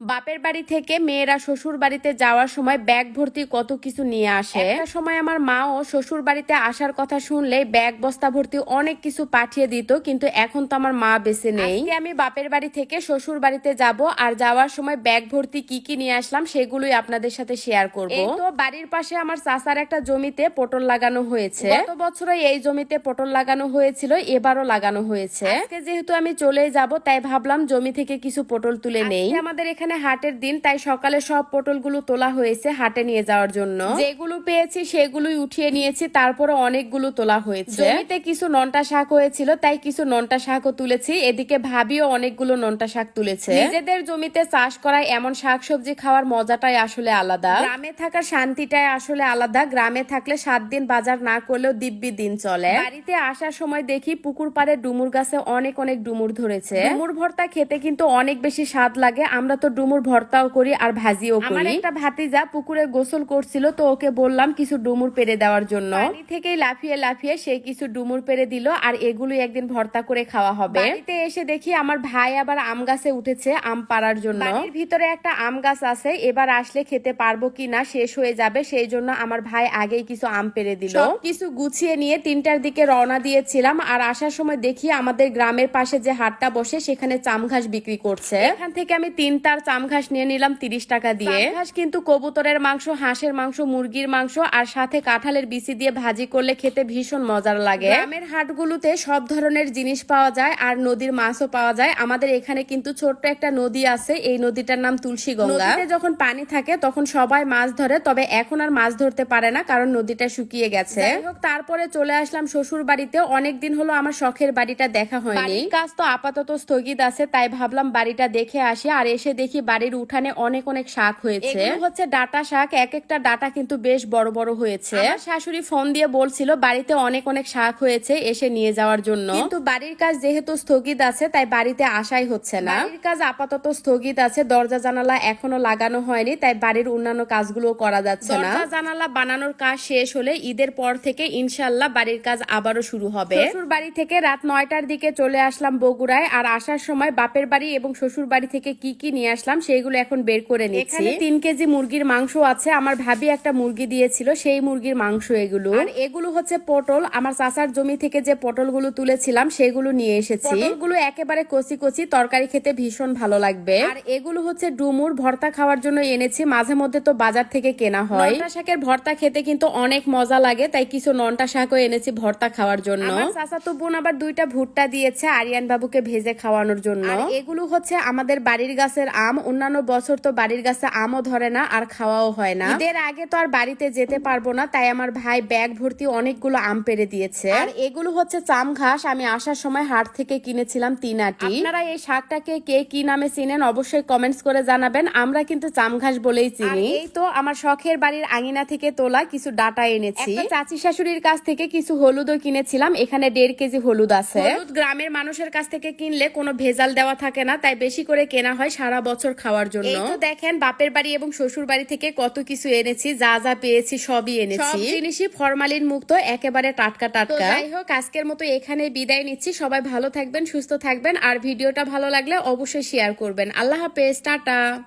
বাপের বাড়ি থেকে মেয়েরা শ্বশুর বাড়িতে যাওয়ার সময় ব্যাগ ভর্তি কত কিছু নিয়ে আসে। একটা সময় আমার মাও শ্বশুর বাড়িতে আসার কথা শুনলেই ব্যাগ বস্তা ভর্তি অনেক কিছু পাঠিয়ে দিত কিন্তু এখন তো আমার মা বেঁচে নেই। আমি বাপের বাড়ি থেকে শ্বশুর বাড়িতে যাব আর যাওয়ার সময় ব্যাগ ভর্তি কি কি নিয়ে আসলাম সেগুলোই আপনাদের সাথে শেয়ার করব। তো বাড়ির পাশে আমার চাচার একটা জমিতে পটল লাগানো হয়েছে। গত বছরে এই জমিতে পটল লাগানো হয়েছিল এবারও লাগানো হয়েছে। আজকে যেহেতু আমি চলে যাব তাই ভাবলাম জমি থেকে কিছু পটল তুলে নেই। আমাদের এখানে হাটের দিন তাই সকালে সব পটলগুলো তোলা হয়েছে হাটে নিয়ে যাওয়ার জন্য। যেগুলো পেয়েছি সেগুলোই উঠিয়ে নিয়েছি তারপরে অনেকগুলো তোলা হয়েছে। জমিতে কিছু নন্টা শাক হয়েছিল তাই কিছু নন্টা শাকও তুলেছি। এদিকে ভাবিও অনেকগুলো নন্টা শাক তুলেছে। নিজেদের জমিতে চাষ করা এমন শাকসবজি খাওয়ার মজাটাই আসলে আলাদা। গ্রামে থাকার শান্তিটাই আসলে আলাদা। গ্রামে থাকলে সাত দিন বাজার না করলেও দিব্যি দিন চলে। বাড়িতে আসার সময় দেখি পুকুর পাড়ে ডুমুর গাছে অনেক অনেক ডুমুর ধরেছে। ডুমুর ভর্তা খেতে কিন্তু অনেক বেশি স্বাদ লাগে। আমরা তো ডুমুর ভর্তাও করি আর ভাজিও করি। আমার একটা ভাতিজা পুকুরে গোসল করছিল তো ওকে বললাম কিছু ডুমুর পেরে দেওয়ার জন্য। পানি থেকেই লাফিয়ে লাফিয়ে সে কিছু ডুমুর পেরে দিল আর এগুলো একদিন ভর্তা করে খাওয়া হবে। বাড়িতে এসে দেখি আমার ভাই আবার আম গাছে উঠেছে আম পাড়ার জন্য। বাড়ির ভিতরে একটা আম গাছ আছে এবার আসলে খেতে পারব কিনা শেষ হয়ে যাবে সেই জন্য আমার ভাই আগেই কিছু আম পেরে দিল। কিছু গুছিয়ে নিয়ে তিনটার দিকে রওনা দিয়েছিলাম আর আসার সময় দেখি আমাদের গ্রামের পাশে যে হাটটা বসে সেখানে চাম ঘাস বিক্রি করছে। এখান থেকে আমি তিন তার চাম ঘাস নিয়ে নিলাম তিরিশ টাকা দিয়ে। ঘাস কিন্তু কবুতরের মাংস হাঁসের মাংস মুরগির মাংস আর সাথে কাঁঠালের বিচি দিয়ে ভাজি করলে খেতে ভীষণ মজার লাগে। গ্রামের হাটগুলোতে সব ধরনের জিনিস পাওয়া যায় আর নদীর মাছও পাওয়া যায়। আমাদের এখানে কিন্তু ছোট্ট একটা নদী আছে এই নদীটার নাম তুলসী গঙ্গা। যখন পানি থাকে তখন সবাই মাছ ধরে তবে এখন আর মাছ ধরতে পারে না কারণ নদীটা শুকিয়ে গেছে। তারপরে চলে আসলাম শ্বশুর বাড়িতে। অনেকদিন হলো আমার শখের বাড়িটা দেখা হয়নি। কাজ তো আপাতত স্থগিত আছে তাই ভাবলাম বাড়িটা দেখে আসি আর এসে দেখি বাড়ির উঠানে অনেক অনেক শাক হয়েছে। হচ্ছে ডাটা শাক এক একটা ডাটা কিন্তু বেশ বড় বড় হয়েছে। শাশুড়ি ফোন দিয়ে বলছিল বাড়িতে অনেক অনেক শাক হয়েছে এসে নিয়ে যাওয়ার জন্য। কিন্তু বাড়ির কাজ যেহেতু স্থগিত আছে তাই বাড়িতে আসাই হচ্ছে না। বাড়ির কাজ আপাতত স্থগিত আছে দরজা জানালা এখনও লাগানো হয়নি তাই বাড়ির অন্যান্য কাজগুলো করা যাচ্ছে না। দরজা জানালা বানানোর কাজ শেষ হলে ঈদের পর থেকে ইনশাল্লাহ বাড়ির কাজ আবারও শুরু হবে। শ্বশুর বাড়ি থেকে রাত নয়টার দিকে চলে আসলাম বগুড়ায় আর আসার সময় বাপের বাড়ি এবং শ্বশুর বাড়ি থেকে কি কি নিয়ে আসলাম সেইগুলো এখন বের করে নিচ্ছি। এখানে তিন কেজি মুরগির মাংস আছে। আমার ভাবি একটা মুরগি দিয়েছিল সেই মুরগির মাংস এগুলো। আর এগুলো হচ্ছে পটল। আমার চাচার জমি থেকে যে পটলগুলো তুলেছিলাম সেগুলো নিয়ে এসেছি। পটলগুলো একেবারে কচি কচি তরকারি খেতে ভীষণ ভালো লাগবে। আর এগুলো হচ্ছে ডুমুর ভর্তা খাওয়ার জন্য এনেছি। মাঝে মধ্যে তো বাজার থেকে কেনা হয়। নন্টা শাকের ভর্তা খেতে কিন্তু অনেক মজা লাগে তাই কিছু নন্টা শাকও এনেছি ভর্তা খাওয়ার জন্য। আমার চাচাতো বোন আবার দুইটা ভুট্টা দিয়েছে আরিয়ান বাবুকে ভেজে খাওয়ানোর জন্য। এগুলো হচ্ছে আমাদের বাড়ির গাছের আম অন্যান্য বছর তো বাড়ির গাছে আমও ধরে না আর খাওয়াও হয় না। ঈদের আগে তো আর বাড়িতে যেতে পারব না তাই আমার ভাই ব্যাগ ভর্তি অনেকগুলো আম পেরে দিয়েছে। আর এগুলো হচ্ছে চাম ঘাস আমি আসার সময় হাট থেকে কিনেছিলাম তিন আটি আপনারা এই শাকটাকে কে কি নামে চিনেন অবশ্যই কমেন্টস করে জানাবেন আমরা কিন্তু চাম ঘাস বলেই চিনি। এই তো আমার শখের বাড়ির আঙিনা থেকে তোলা কিছু ডাটা এনেছি। চাচি শাশুড়ির কাছ থেকে কিছু হলুদও কিনেছিলাম এখানে দেড় কেজি হলুদ আছে। হলুদ গ্রামের মানুষের কাছ থেকে কিনলে কোনো ভেজাল দেওয়া থাকে না তাই বেশি করে কেনা হয় সারা বছর খাওয়ার জন্য। তো দেখেন বাপের বাড়ি এবং শ্বশুর বাড়ি থেকে কত কিছু এনেছি যা যা পেয়েছি সবই এনেছি। সব জিনিসই ফরমালিন মুক্ত একেবারে টাটকা টাটকা। যাই হোক আজকের মতো এখানে বিদায় নিচ্ছি। সবাই ভালো থাকবেন সুস্থ থাকবেন। আর ভিডিওটা ভালো লাগলে অবশ্যই শেয়ার করবেন। আল্লাহ হাফেজ টাটা।